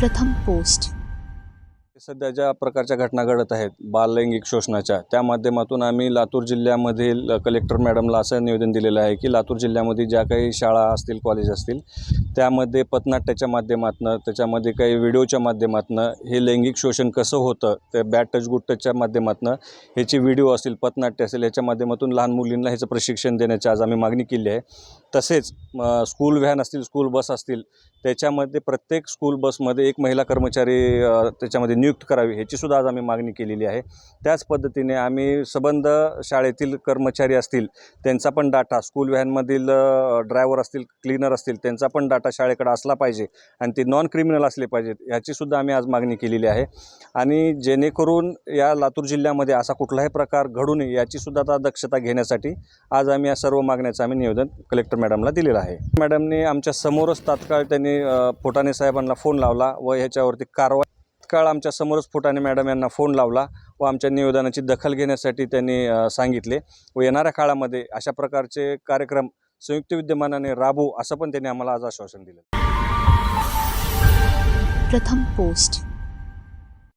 प्रथम पोस्ट. सध्या ज्या प्रकारच्या घटना घडत आहेत बाललैंगिक शोषणाच्या त्या माध्यमातून आम्ही लातूर जिल्ह्यामधील कलेक्टर मॅडमला असं निवेदन दिलेलं आहे की लातूर जिल्ह्यामध्ये ज्या काही शाळा असतील कॉलेज असतील त्यामध्ये पथनाट्याच्या माध्यमातून त्याच्यामध्ये काही व्हिडिओच्या माध्यमातून हे लैंगिक शोषण कसं होतं ते बॅट टच गुड टचच्या माध्यमातून ह्याचे व्हिडिओ असतील पथनाट्य असेल याच्या माध्यमातून लहान मुलींना ह्याचं प्रशिक्षण देण्याची आज आम्ही मागणी केली आहे. तसेच स्कूल व्हॅन असतील स्कूल बस असतील त्याच्यामध्ये प्रत्येक स्कूल बसमध्ये एक महिला कर्मचारी त्याच्यामध्ये नियुक्त करावी ह्याचीसुद्धा आज आम्ही मागणी केलेली आहे. त्याच पद्धतीने आम्ही सबंध शाळेतील कर्मचारी असतील त्यांचा पण डाटा स्कूल व्हॅनमधील ड्रायव्हर असतील क्लीनर असतील त्यांचा पण डाटा शाळेकडे असला पाहिजे आणि ते नॉन क्रिमिनल असले पाहिजेत ह्याचीसुद्धा आम्ही आज मागणी केलेली आहे. आणि जेणेकरून या लातूर जिल्ह्यामध्ये असा कुठलाही प्रकार घडू नये याचीसुद्धा आता दक्षता घेण्यासाठी आज आम्ही या सर्व मागण्याचं आम्ही निवेदन कलेक्टर मॅडमला दिलेलं आहे. मॅडमने आमच्या समोरच तात्काळ त्यांनी फुटाणे साहेबांना फोन लावला व ह्याच्यावरती कारवाई तात्काळ आमच्या समोरच फुटाणे मॅडम यांना फोन लावला व आमच्या निवेदनाची दखल घेण्यासाठी त्यांनी सांगितले व येणाऱ्या काळामध्ये अशा प्रकारचे कार्यक्रम संयुक्त विद्यमानाने राबू असं पण त्यांनी आम्हाला आज आश्वासन दिलं. प्रथम पोस्ट.